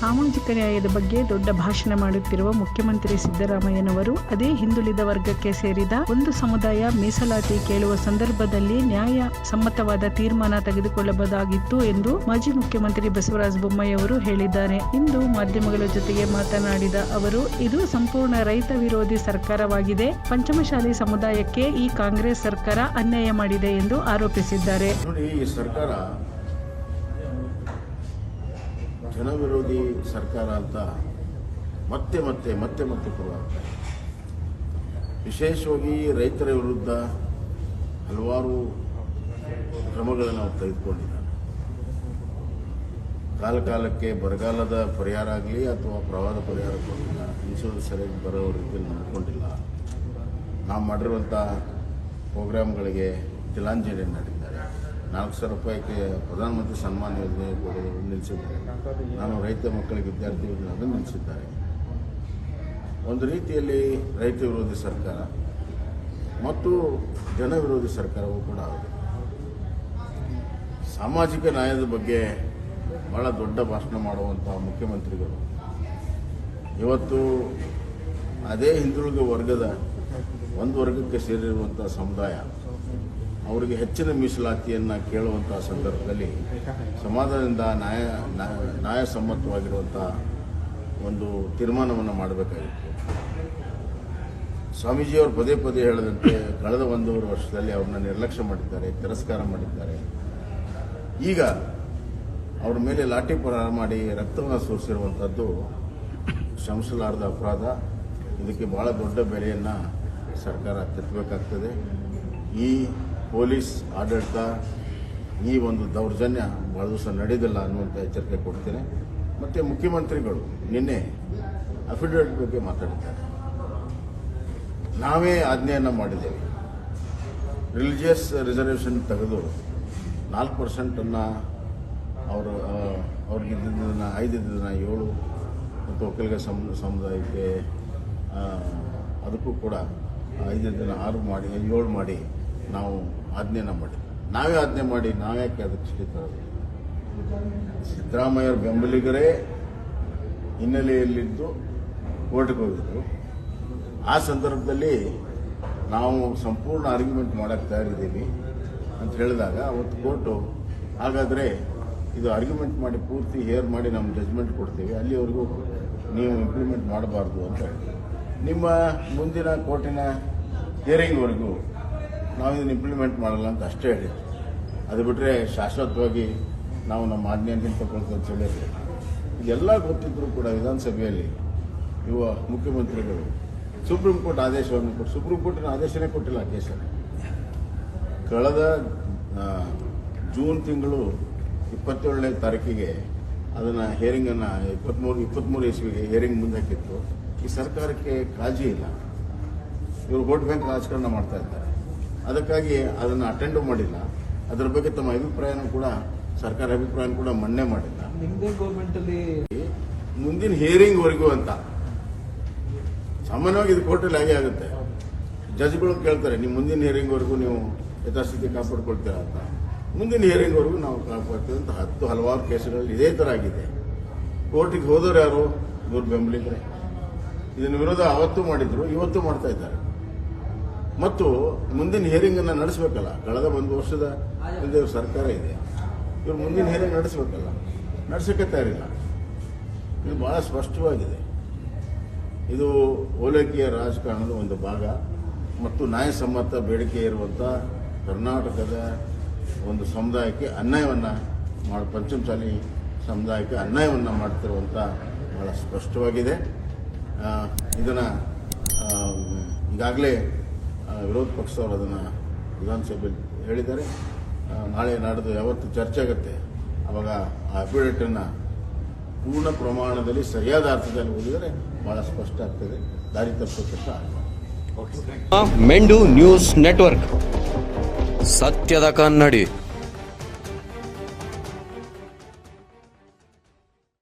ಸಾಮಾಜಿಕ ನ್ಯಾಯದ ಬಗ್ಗೆ ದೊಡ್ಡ ಭಾಷಣ ಮಾಡುತ್ತಿರುವ ಮುಖ್ಯಮಂತ್ರಿ ಸಿದ್ದರಾಮಯ್ಯನವರು ಅದೇ ಹಿಂದುಳಿದ ವರ್ಗಕ್ಕೆ ಸೇರಿದ ಒಂದು ಸಮುದಾಯ ಮೀಸಲಾತಿ ಕೇಳುವ ಸಂದರ್ಭದಲ್ಲಿ ನ್ಯಾಯ ಸಮ್ಮತವಾದ ತೀರ್ಮಾನ ತೆಗೆದುಕೊಳ್ಳಬಹುದಾಗಿತ್ತು ಎಂದು ಮಾಜಿ ಮುಖ್ಯಮಂತ್ರಿ ಬಸವರಾಜ ಬೊಮ್ಮಾಯಿ ಅವರು ಹೇಳಿದ್ದಾರೆ. ಇಂದು ಮಾಧ್ಯಮಗಳ ಜೊತೆಗೆ ಮಾತನಾಡಿದ ಅವರು, ಇದು ಸಂಪೂರ್ಣ ರೈತ ವಿರೋಧಿ ಸರ್ಕಾರವಾಗಿದೆ. ಪಂಚಮಶಾಲಿ ಸಮುದಾಯಕ್ಕೆ ಈ ಕಾಂಗ್ರೆಸ್ ಸರ್ಕಾರ ಅನ್ಯಾಯ ಮಾಡಿದೆ ಎಂದು ಆರೋಪಿಸಿದ್ದಾರೆ. ಜನವಿರೋಧಿ ಸರ್ಕಾರ ಅಂತ ಮತ್ತೆ ಮತ್ತೆ ಮತ್ತೆ ಮತ್ತೆ ಪುರುವಾಗ್ತದೆ ವಿಶೇಷವಾಗಿ ರೈತರ ವಿರುದ್ಧ ಹಲವಾರು ಕ್ರಮಗಳನ್ನು ನಾವು ತೆಗೆದುಕೊಂಡಿದ್ದಾರೆ. ಕಾಲ ಕಾಲಕ್ಕೆ ಬರಗಾಲದ ಪರಿಹಾರ ಆಗಲಿ ಅಥವಾ ಪ್ರವಾಹ ಪರಿಹಾರ ಕೊಡಲಿಲ್ಲ ಇನ್ಶೂರೆನ್ಸ್ ಸರಿಯಾಗಿ ಬರೋ ರೀತಿಯಲ್ಲಿ ನೋಡಿಕೊಂಡಿಲ್ಲ ನಾವು ಮಾಡಿರುವಂಥ ಪ್ರೋಗ್ರಾಮ್ಗಳಿಗೆ ತಿಲಾಂಜಲಿ ನೀಡಿದ್ದಾರೆ ನಾಲ್ಕು ಸಾವಿರ ರೂಪಾಯಿಗೆ ಪ್ರಧಾನಮಂತ್ರಿ ಸನ್ಮಾನ ಯೋಜನೆ ಕೊಡೋದು ನಿಲ್ಲಿಸಿದ್ದಾರೆ. ನಾನು ರೈತ ಮಕ್ಕಳಿಗೆ ವಿದ್ಯಾರ್ಥಿ ಯೋಜನೆ ಅದನ್ನು ನಿಲ್ಲಿಸಿದ್ದಾರೆ. ಒಂದು ರೀತಿಯಲ್ಲಿ ರೈತ ವಿರೋಧಿ ಸರ್ಕಾರ ಮತ್ತು ಜನ ವಿರೋಧಿ ಸರ್ಕಾರವೂ ಕೂಡ ಸಾಮಾಜಿಕ ನ್ಯಾಯದ ಬಗ್ಗೆ ಬಹಳ ದೊಡ್ಡ ಭಾಷಣ ಮಾಡುವಂಥ ಮುಖ್ಯಮಂತ್ರಿಗಳು ಇವತ್ತು ಅದೇ ಹಿಂದುಳಿದ ವರ್ಗದ ಒಂದು ವರ್ಗಕ್ಕೆ ಸೇರಿರುವಂಥ ಸಮುದಾಯ ಅವರಿಗೆ ಹೆಚ್ಚಿನ ಮೀಸಲಾತಿಯನ್ನು ಕೇಳುವಂಥ ಸಂದರ್ಭದಲ್ಲಿ ಸಮಾಜದಿಂದ ನ್ಯಾಯ ನ್ಯಾಯ- ನ್ಯಾಯಸಮ್ಮತವಾಗಿರುವಂಥ ಒಂದು ತೀರ್ಮಾನವನ್ನು ಮಾಡಬೇಕಾಗಿತ್ತು. ಸ್ವಾಮೀಜಿಯವರು ಪದೇ ಪದೇ ಹೇಳದಂತೆ ಕಳೆದ ಒಂದೂವರೆ ವರ್ಷದಲ್ಲಿ ಅವ್ರನ್ನ ನಿರ್ಲಕ್ಷ್ಯ ಮಾಡಿದ್ದಾರೆ, ತಿರಸ್ಕಾರ ಮಾಡಿದ್ದಾರೆ. ಈಗ ಅವ್ರ ಮೇಲೆ ಲಾಠಿ ಪ್ರಹಾರ ಮಾಡಿ ರಕ್ತವನ್ನು ಸುರಿಸಿರುವಂಥದ್ದು ಶ್ರಮಿಸಲಾರದ ಅಪರಾಧ. ಇದಕ್ಕೆ ಬಹಳ ದೊಡ್ಡ ಬೆಲೆಯನ್ನು ಸರ್ಕಾರ ತೆತ್ತಬೇಕಾಗ್ತದೆ ಈ ಪೊಲೀಸ್ ಆಡಳಿತ ಈ ಒಂದು ದೌರ್ಜನ್ಯ ಭಾಳ ದಿವಸ ನಡೆದಿಲ್ಲ ಅನ್ನುವಂಥ ಎಚ್ಚರಿಕೆ ಕೊಡ್ತೇನೆ. ಮತ್ತು ಮುಖ್ಯಮಂತ್ರಿಗಳು ನಿನ್ನೆ ಅಫಿಡವಿಟ್ ಬಗ್ಗೆ ಮಾತಾಡಿದ್ದಾರೆ. ನಾವೇ ಆಜ್ಞೆಯನ್ನು ಮಾಡಿದ್ದೇವೆ. ರಿಲಿಜಿಯಸ್ ರಿಸರ್ವೇಷನ್ ತೆಗೆದು ನಾಲ್ಕು ಪರ್ಸೆಂಟನ್ನು ಅವರು ಅವ್ರಿಗೆ ಇದ್ದಿದ್ದನ್ನು ಐದು ಇದ್ದಿದ್ದನ್ನು ಏಳು ಮತ್ತು ಒಕ್ಕಲಿಗ ಸಮ್, ಸಮುದಾಯಕ್ಕೆ ಅದಕ್ಕೂ ಕೂಡ ಐದನ್ನು ಆರು ಮಾಡಿ, ಏಳು ಮಾಡಿ ನಾವು ಆಜ್ಞೆನ ಮಾಡಿ. ನಾವೇ ಆಜ್ಞೆ ಮಾಡಿ, ನಾವ್ಯಾಕೆ ಅದಕ್ಕೆ ಸಿಗ್ತಾರೆ ಸಿದ್ದರಾಮಯ್ಯರ ಬೆಂಬಲಿಗರೇ ಹಿನ್ನೆಲೆಯಲ್ಲಿದ್ದು ಕೋರ್ಟ್ಗೆ ಹೋಗಿದ್ರು. ಆ ಸಂದರ್ಭದಲ್ಲಿ ನಾವು ಸಂಪೂರ್ಣ ಆರ್ಗ್ಯುಮೆಂಟ್ ಮಾಡಕ್ಕೆ ತಯಾರಿದ್ದೀವಿ ಅಂತ ಹೇಳಿದಾಗ ಅವತ್ತು ಕೋರ್ಟು ಹಾಗಾದರೆ ಇದು ಆರ್ಗ್ಯುಮೆಂಟ್ ಮಾಡಿ ಪೂರ್ತಿ ಹೇರ್ ಮಾಡಿ ನಮ್ಮ ಜಜ್ಮೆಂಟ್ ಕೊಡ್ತೀವಿ. ಅಲ್ಲಿವರೆಗೂ ನೀವು ಇಂಪ್ಲಿಮೆಂಟ್ ಮಾಡಬಾರ್ದು ಅಂತ ನಿಮ್ಮ ಮುಂದಿನ ಕೋರ್ಟಿನ ಹಿಯರಿಂಗ್ವರೆಗೂ ನಾವು ಇದನ್ನು ಇಂಪ್ಲಿಮೆಂಟ್ ಮಾಡಲ್ಲ ಅಂತ ಅಷ್ಟೇ ಹೇಳಿ ಅದು ಬಿಟ್ಟರೆ ಶಾಶ್ವತವಾಗಿ ನಾವು ನಮ್ಮ ಆಜ್ಞೆಯನ್ನು ಹಿಂತಕೊಳ್ತೀವಿ ಅಂತ ಹೇಳಿದ್ರೆ. ಇದೆಲ್ಲ ಗೊತ್ತಿದ್ದರೂ ಕೂಡ ವಿಧಾನಸಭೆಯಲ್ಲಿ ಯುವ ಮುಖ್ಯಮಂತ್ರಿಗಳು ಸುಪ್ರೀಂ ಕೋರ್ಟ್ ಆದೇಶವನ್ನು ಕೊಟ್ಟು, ಸುಪ್ರೀಂ ಕೋರ್ಟಿನ ಆದೇಶನೇ ಕೊಟ್ಟಿಲ್ಲ ಕೇಸಲ್ಲಿ. ಕಳೆದ ಜೂನ್ ತಿಂಗಳು ಇಪ್ಪತ್ತೇಳನೇ ತಾರೀಕಿಗೆ ಅದನ್ನು ಹೇರಿಂಗನ್ನು ಇಪ್ಪತ್ತ್ಮೂರು ಇಪ್ಪತ್ತ್ಮೂರು ಇಸ್ವಿಗೆ ಹೇರಿಂಗ್ ಮುಂದಾಕಿತ್ತು ಈ ಸರ್ಕಾರಕ್ಕೆ ಕಾಳಜಿ ಇಲ್ಲ. ಇವರು ವೋಟ್ ಬ್ಯಾಂಕ್ ರಾಜಕಾರಣ ಮಾಡ್ತಾ ಇದ್ದಾರೆ. ಅದಕ್ಕಾಗಿ ಅದನ್ನು ಅಟೆಂಡ್ ಮಾಡಿಲ್ಲ. ಅದರ ಬಗ್ಗೆ ತಮ್ಮ ಅಭಿಪ್ರಾಯನೂ ಕೂಡ ಸರ್ಕಾರ ಅಭಿಪ್ರಾಯನೂ ಕೂಡ ಮನ್ನೆ ಮಾಡಿಲ್ಲ. ನಿಮ್ದೇ ಗೌರ್ಮೆಂಟ್ ಅಲ್ಲಿ ಮುಂದಿನ ಹಿಯರಿಂಗ್ವರೆಗೂ ಅಂತ. ಸಾಮಾನ್ಯವಾಗಿ ಇದು ಕೋರ್ಟಲ್ಲಿ ಹಾಗೆ ಆಗುತ್ತೆ. ಜಡ್ಜ್ಗಳು ಕೇಳ್ತಾರೆ ನೀವು ಮುಂದಿನ ಹಿಯರಿಂಗ್ವರೆಗೂ ನೀವು ಯಥಾಸ್ಥಿತಿ ಕಾಪಾಡ್ಕೊಳ್ತೀರಾ ಅಂತ. ಮುಂದಿನ ಹಿಯರಿಂಗ್ವರೆಗೂ ನಾವು ಕಾಪಾಡ್ತೀವಿ ಅಂತ ಹತ್ತು ಹಲವಾರು ಕೇಸುಗಳಲ್ಲಿ ಇದೇ ಥರ ಆಗಿದೆ. ಕೋರ್ಟಿಗೆ ಹೋದವರು ಯಾರು? ಇವರು ಬೆಂಬಲಿಗರೆ ಇದನ್ನು ವಿರೋಧ ಅವತ್ತು ಮಾಡಿದ್ರು ಇವತ್ತು ಮಾಡ್ತಾ ಇದ್ದಾರೆ. ಮತ್ತು ಮುಂದಿನ ಹಿಯರಿಂಗನ್ನು ನಡೆಸಬೇಕಲ್ಲ. ಕಳೆದ ಒಂದು ವರ್ಷದ ಸರ್ಕಾರ ಇದೆ. ಇವ್ರು ಮುಂದಿನ ಹಿಯರಿಂಗ್ ನಡೆಸಬೇಕಲ್ಲ. ನಡೆಸಕ್ಕೆ ತಯಾರಿಲ್ಲ. ಇದು ಬಹಳ ಸ್ಪಷ್ಟವಾಗಿದೆ. ಇದು ಓಲೈಕೆಯ ರಾಜಕಾರಣದ ಒಂದು ಭಾಗ ಮತ್ತು ನ್ಯಾಯಸಮ್ಮತ ಬೇಡಿಕೆ ಇರುವಂಥ ಕರ್ನಾಟಕದ ಒಂದು ಸಮುದಾಯಕ್ಕೆ ಅನ್ಯಾಯವನ್ನು ಮಾಡಿ, ಪಂಚಮಸಾಲಿ ಸಮುದಾಯಕ್ಕೆ ಅನ್ಯಾಯವನ್ನು ಮಾಡ್ತಿರುವಂಥ ಬಹಳ ಸ್ಪಷ್ಟವಾಗಿದೆ. ಇದನ್ನು ಈಗಾಗಲೇ ವಿರೋಧ ಪಕ್ಷದವರು ಅದನ್ನು ವಿಧಾನಸಭೆಯಲ್ಲಿ ಹೇಳಿದ್ದಾರೆ. ನಾಳೆ ನಾಡ್ದು ಯಾವತ್ತು ಚರ್ಚೆ ಆಗುತ್ತೆ ಅವಾಗ ಆ ಅಫಿಡೇಟನ್ನು ಪೂರ್ಣ ಪ್ರಮಾಣದಲ್ಲಿ ಸರಿಯಾದ ಅರ್ಥದಲ್ಲಿ ಓದಿದರೆ ಬಹಳ ಸ್ಪಷ್ಟ ಆಗ್ತದೆ. ದಾರಿ ತಪ್ಪಕ್ಕೆ ಮೆಂಡು ನ್ಯೂಸ್ ನೆಟ್ವರ್ಕ್. ಸತ್ಯದ ಕನ್ನಡಿ.